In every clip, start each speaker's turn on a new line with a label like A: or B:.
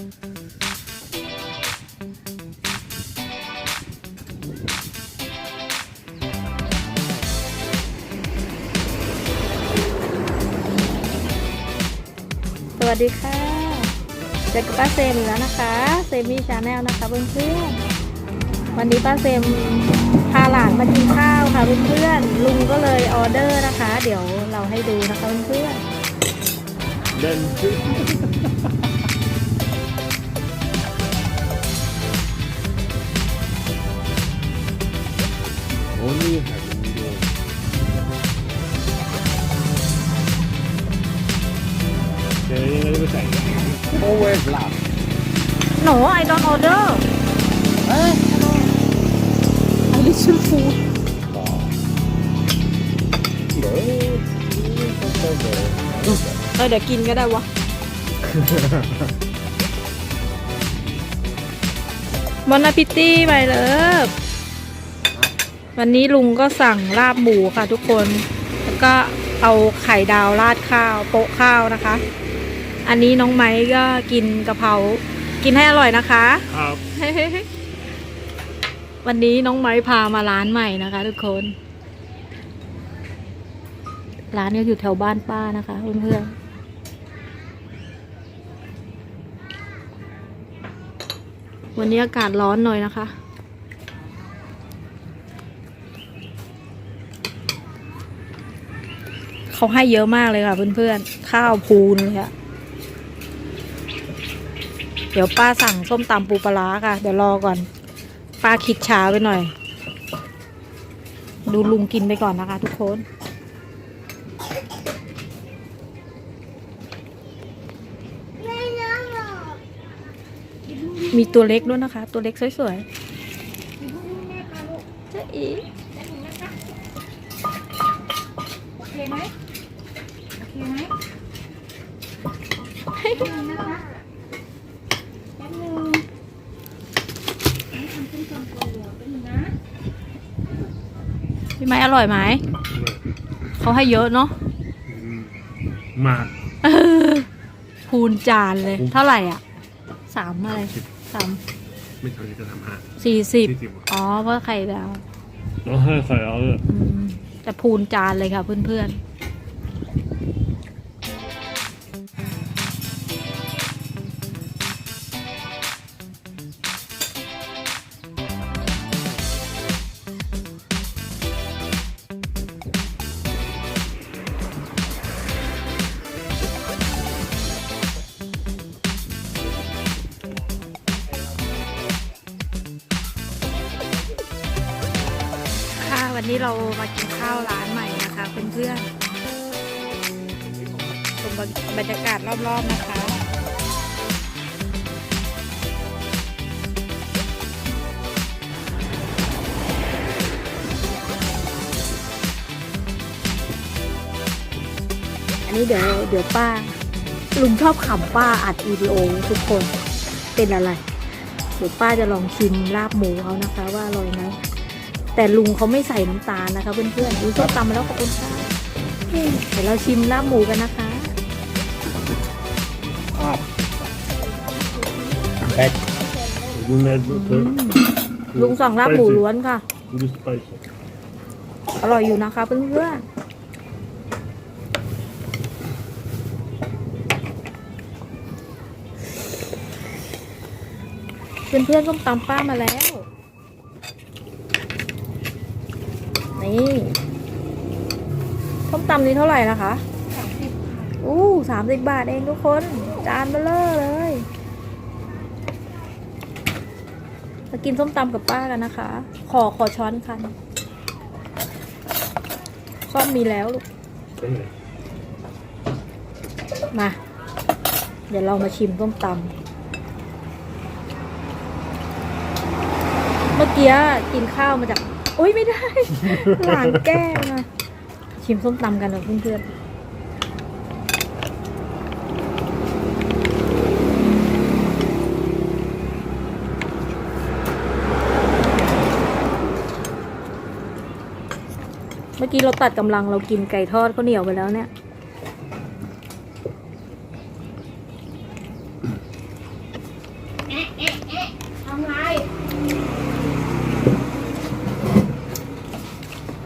A: สวัสดีค่ะเจอกับป้าเซมอีกแล้วนะคะ เซมี่ชาแนลนะคะเพื่อนๆ วันนี้ป้าเซมพาหลานมากินข้าวค่ะเพื่อนๆ ลุงก็เลยออเดอร์นะคะ เดี๋ยวเราให้ดูนะคะเพื่อน
B: เล่น
A: ๆหนูไอดอนออเดอร์เอ้ยไอดิชิฟูด
B: เดี๋ยว
A: เออเดี๋ยวกินก็ได้วะ บอนาพิตตี้ไปเลยวันนี้ลุงก็สั่งลาบหมูค่ะทุกคน แล้วก็เอาไข่ดาวราดข้าว โปะข้าวนะคะ อันนี้น้องไม้ก็กินกะเพรา กินให้อร่อยนะคะ
B: ครับ
A: วันนี้น้องไม้พามาร้านใหม่นะคะ ทุกคน ร้านก็อยู่แถวบ้านป้านะคะเพื่อนๆวันนี้อากาศร้อนหน่อยนะคะเขาให้เยอะมากเลยค่ะเพื่อนๆข้าวพูนเลยค่ะ เดี๋ยวป้าสั่งส้มตำปูปลาค่ะ เดี๋ยวรอก่อน ป้าคิดช้าไปหน่อย ดูลุงกินไปก่อนนะคะ ทุกคน มีตัวเล็กด้วยนะคะ ตัวเล็กสวยๆเจ๊อี
C: โอเคไหมโอเคไหมแป๊บนึงนะคะแป๊บนึงให้ทำขึ้นก่อนก่อนเดี๋ยวแป๊บนึงนะ
A: พี่ไม้อร่อยไหมเขาให้เยอะเนาะ
B: มาก
A: เออพูนจานเลย เท่าไหร่อะสามอะไรสาม
B: ไม่ทันจะทำห้า
A: สี่สิบ
B: สี่สิบ
A: อ๋อเพราะไข่ดาว
B: แล้วให้ใครเอาเลย
A: อืมแต่พูนจานเลยค่ะเพื่อนๆ เรามากินข้าวร้านใหม่นะคะเพื่อนๆชมบรรยากาศรอบๆนะคะอันนี้เดี๋ยวเดี๋ยวป้า ลุงชอบขำป้าอัดวิดีโอทุกคนเป็นอะไร เดี๋ยวป้าจะลองชิมลาบหมูเขานะคะ ว่าอร่อยไหม แต่ลุงเขาไม่ใส่น้ำตาลนะคะเพื่อนๆดูส้มตำมาแล้วขอบคุณค่ะเดี๋ยวเราชิมลาบหมูกันนะคะ
B: แบ็คบุญเลย
A: อืมลุงสั่งลาบหมูล้วนค่ะ
B: ดูสไปซ์
A: อร่อยอยู่นะคะเพื่อนๆเพื่อนๆส้มตำป้ามาแล้ว นี่ส้มตำนี้เท่าไหร่นะคะ
C: สามสิบค่ะ
A: อู้สามสิบบาทเองทุกคน จานเบลเลอร์เลยมากินส้มตำกับป้ากันนะคะ ขอขอช้อนคันซ่อมมีแล้วลูก มา เดี๋ยวเรามาชิมส้มตำเมื่อกี้กินข้าวมาจาก โอ๊ยไม่ได้ หลานแก้วนะ ชิมส้มตำกันนะเพื่อนเมื่อกี้เราตัดกำลังเรากินไก่ทอดข้าเหนียวไปแล้วเนี่ย ทำไร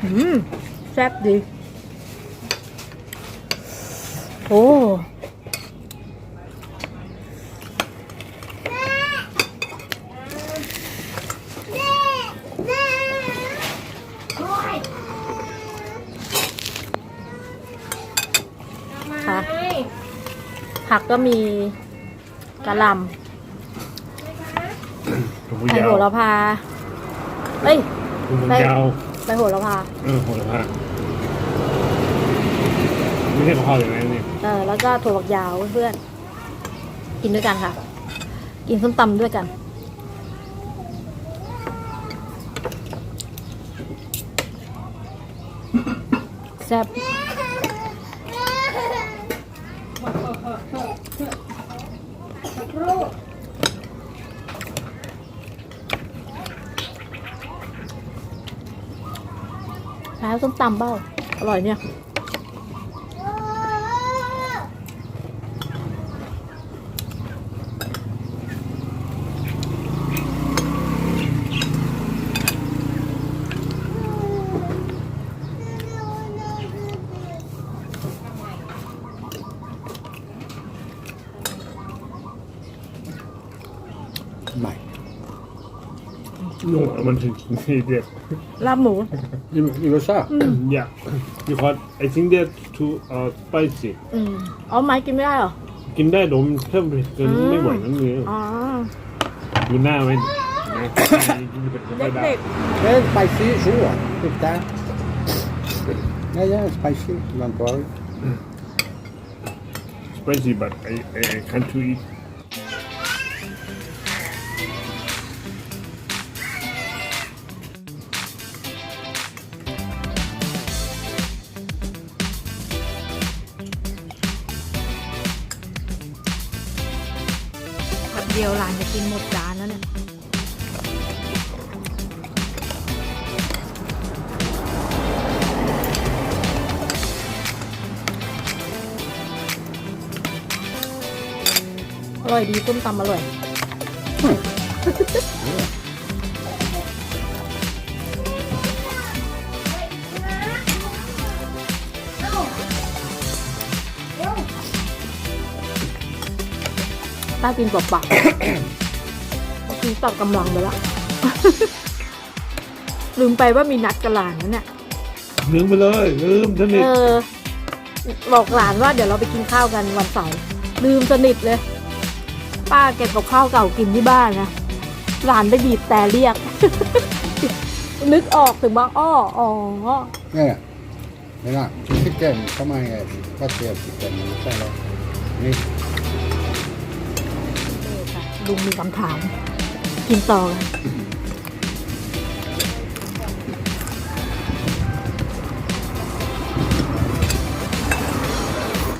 A: อืมแซ่บดี ผักก็มีกะหล่ำ
B: ถั่วพู
A: ไผ่
B: ยา
A: โห
B: ว
A: ระพาเอ้ย
B: ถั่วพูยาว
A: ใบโหระพา
B: เออโหระพาไม่ใช่กะเพราอย่างนั้นนี่
A: เออ แล้วก็ถั่วฝักยาวเพื่อนกินด้วยกันค่ะ กินส้มตำด้วยกัน แซ่บ แล้วส้มตำเบ้า อร่อยเนี่ย
B: นุ่มมันถึงนี่เด็ด
A: ลาบหมู
D: i i USA?
B: yeah because I think they're too uh spicy
A: อืมเอาไม้กินไม่ได้เหรอ
B: กินได้แตมเพิ่มไปเกินไม่ไหวนั่นเลย
A: อ๋อ
B: ดูหน้าไว้นะกินเป็ดไม่ได้
A: เด็ก
D: Yeah, spicy, sure. Take that. Yeah, yeah, spicy. Don't worry.
B: spicy but I I I can't to eat
A: เดียวหลานจะกินหมดจานแล้วเนี่ยอร่อยดีส้มตำอร่อย ป้ากินเปล่าๆกินตัดกำลังไปละ ลืมไปว่ามีนัดกับหลานนั่นเนี่ย
B: ลืมไปเลยลืมสนิท
A: เออ บอกหลานว่าเดี๋ยวเราไปกินข้าวกันวันเสาร์ลืมสนิทเลย ป้าเก็บกับข้าวเก่ากินที่บ้านนะหลานไปบีบแต่เรียก นึกออกถึงว่าอ้ออ๋อ
D: Yeah. Yeah. Chicken, come on here. What's your chicken? Hello. นี่
A: เออค่ะ ลุงมีคำถาม กินต่อกัน